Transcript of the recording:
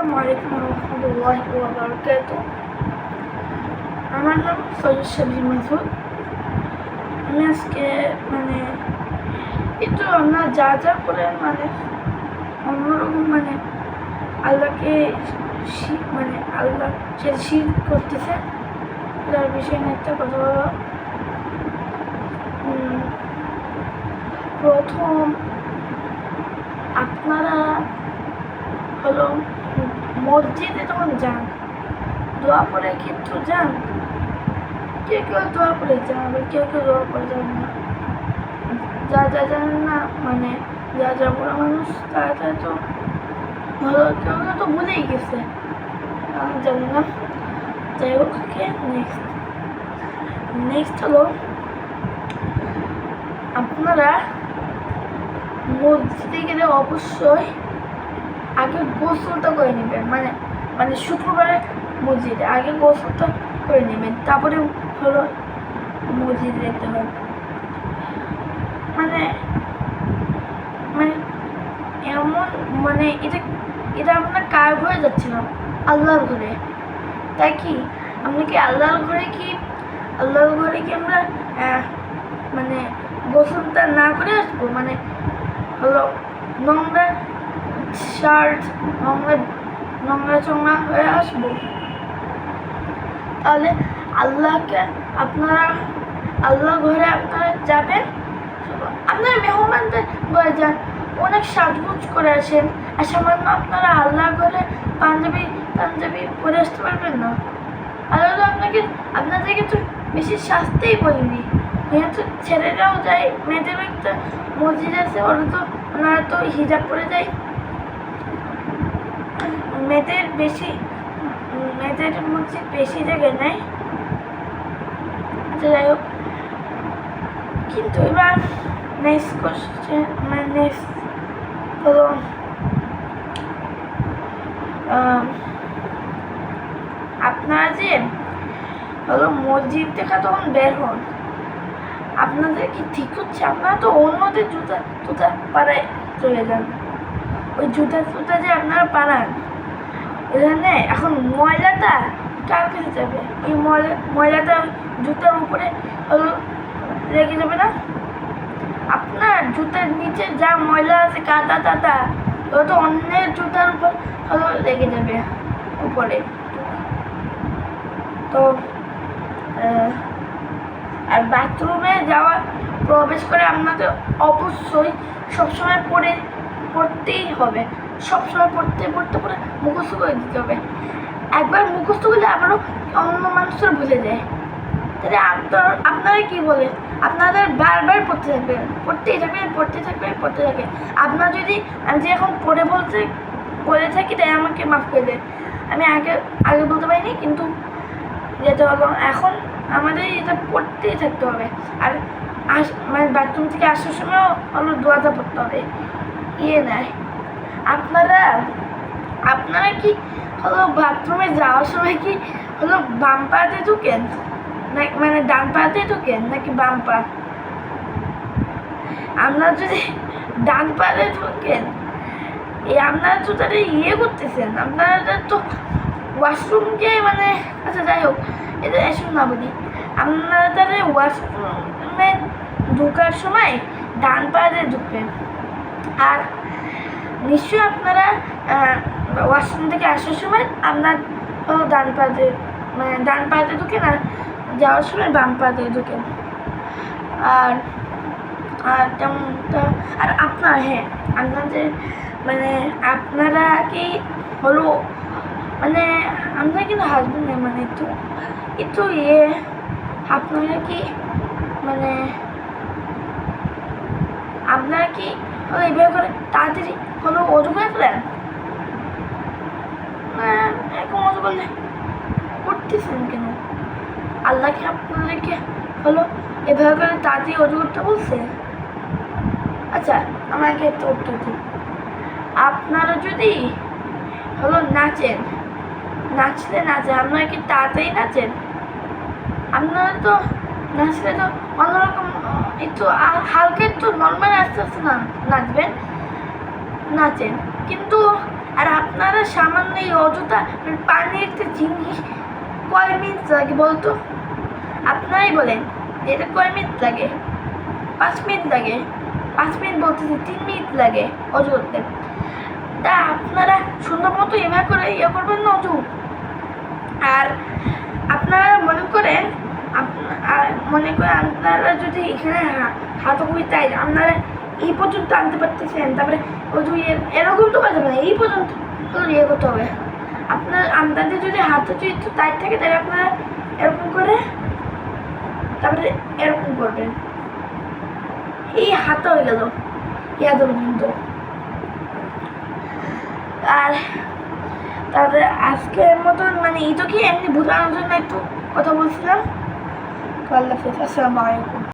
আসসালামু আমি আজকে মানে একটু আমরা যা যা করে মানে অন্যরকম মানে আল্লাহকে মানে আল্লাহ সে শির করতেছে, তার বিষয়ে নিয়ে একটা কথা বলো প্রথম আপনারা হলো মসজিদে তখন যান। দোয়া পড়ে, কিন্তু যান। কেউ কেউ দোয়া পড়ে আবার কেউ কেউ দোয়া পড়ে যান না। যা যা জানেন না মানে যা যা বুড়া মানুষ তারা তারা তো ভালো, কেউ কেউ তো ভুলেই গেছে। জানি না। যাই হোক কে নেক্সট নেক্সট হলো, আপনারা মসজিদে গেলে অবশ্যই আগে গোসলটা করে নেবেন মানে মানে শুক্রবারে মসজিদে, আগে গোসলটা করে নেবেন তারপরে হলো মসজিদে যেতে হবে। মানে মানে এমন মানে এটা এটা আপনার কার ঘরে যাচ্ছিলাম আল্লাহর ঘরে। তাই কি, আমরা কি আল্লাহর ঘরে কি, আল্লাহর ঘরে কি আমরা মানে গোসলটা না করে আসব? মানে হলো নোংরা শার্ট নোংরা নোংরা চোংরা হয়ে আসব। তাহলে আল্লাহকে আপনারা, আল্লাহ ঘরে আপনারা যাবেন? আপনারা মেহমানদের ঘরে যান। অনেক সাজগুজ করে আসেন। আর সামান্য আপনারা আল্লাহ ঘরে পাঞ্জাবি পাঞ্জাবি পরে আসতে পারবেন না। আল্লাহ তো আপনাকে আপনাদেরকে তো বেশি শাস্তিই বলিনি। যেহেতু ছেলেরাও যায়, মেয়েদেরও একটা মসজিদ আছে, ওরা তো, ওনারা তো হিজাব পরে যায়। মেয়েদের বেশি, মেয়েদের মসজিদ বেশি নেয় আচ্ছা যাই হোক। কিন্তু এবার নেক্সট কোশ্চেন মানে নেক্সট হলো আপনারা যে হলো মসজিদ থেকে তখন বের হন, আপনাদের কি ঠিক হচ্ছে? আপনারা তো অন্যদের জুতা জুতা পাড়ায় চলে যান। ওই জুতা জুতা যে আপনারা পাড়ান এখানে এখন ময়লাটা কার কাছে যাবে? এই ময়লা ময়লাটা জুতার উপরে লেগে যাবে না? আপনার জুতার নিচে যা ময়লা আছে, কাদা টাদা, ওটা তো অন্যের জুতার উপর হলো লেগে যাবে উপরে। তো আর বাথরুমে যাওয়া, প্রবেশ করে আপনাদের অবশ্যই সবসময় পরে পড়তেই হবে। সবসময় পড়তে পড়তে, পড়ে মুখস্থ করে দিতে হবে। একবার মুখস্থ করলে আবারও অন্য মানুষের ভুলে যায়। তাহলে আপনার, আপনারা কি বলে আপনাদের বারবার পড়তে থাকবে, পড়তেই থাকবে, পড়তে থাকবে পড়তে থাকবে। আপনার যদি আমি যে এখন পড়ে বলতে, বলে থাকি, তাই আমাকে মাফ করে দেন। আমি আগে আগে বলতে পারিনি, কিন্তু যেতে হলো, এখন আমাদের এটা পড়তেই থাকতে হবে। আর আস মানে বাথরুম থেকে আসার সময়ও হলো দোয়াটা পড়তে হবে। ইয়ে নেয় আপনারা আপনারা কি হলো বাথরুমে যাওয়ার সময় কি হলো বাম পাতে ঢুকেন? না মানে ডান পাতে ঢুকেন নাকি বাম পা? আপনারা যদি ডান পাতে ঢুকেন, এই আপনারা তো তাহলে ইয়ে করতেছেন। আপনারা তো ওয়াশরুমকে মানে আচ্ছা যাই হোক, এটা এসব না বলি আপনারা তাহলে ওয়াশরুমে ঢোকার সময় ডান পাতে ঢুকবেন। আর নিশ্চয়ই আপনারা ওয়াশরুম থেকে আসার সময় আপনার ডান পাতে মানে ডান পাতে ঢুকেন আর যাওয়ার সময় বাম পাতে ঢুকেন আর আর তেমনটা, আর আপনার হ্যাঁ আপনাদের মানে আপনারা কি হলো মানে আমরা কিন্তু হাজবেন্ড না মানে একটু একটু ইয়ে আপনারা কি মানে আপনারা কি হলো এইভাবে করে তাড়াতাড়ি হলো অজু করে ফেলেন এরকম অজু করলে করতেছেন কেন? আল্লাহ কি আপনাদেরকে হলো এভাবে করে তাড়াতাড়ি অজু করতে বলছে? আচ্ছা আমাকে একটা উত্তর দিন। আপনারা যদি হলো নাচেন, নাচলে নাচেন, আপনারা কি তাড়াতাড়ি নাচেন? আপনারা তো নাচলে তো অন্যরকম একটু হালকা একটু নর্মাল আস্তে আস্তে নাচবেন। নাচেন। কিন্তু আর আপনারা সামান্য এই অযথা পানির একটা জিনিস কয় মিনিট লাগে বলতো? আপনারাই বলেন এটা কয় মিনিট লাগে? পাঁচ মিনিট লাগে। পাঁচ মিনিট বলতেছি তিন মিনিট লাগে অজু করতে। তা আপনারা সুন্দর মতো এভাবে করে ইয়ে করবেন না অজু আর আপনারা মনে করেন মনে করে আপনারা যদি এখানে হা- হাত খুবই তাই আপনারা এই পর্যন্ত আনতে পারতেছেন, তারপরে এরকম তো পারতে না, এই পর্যন্ত ইয়ে করতে হবে। আপনার আপনাদের যদি হাত যদি একটু টাইট থাকে, তাহলে আপনারা এরকম করে, তারপরে এরকম করবেন। এই হাত হয়ে গেল ইয়াদ পর্যন্ত আর তারপরে আজকের মতন মানে এই তো কি এমনি বোঝানোর জন্য একটু কথা বলছিলাম? তো আল্লাহ হাফিজ আসসালামু আলাইকুম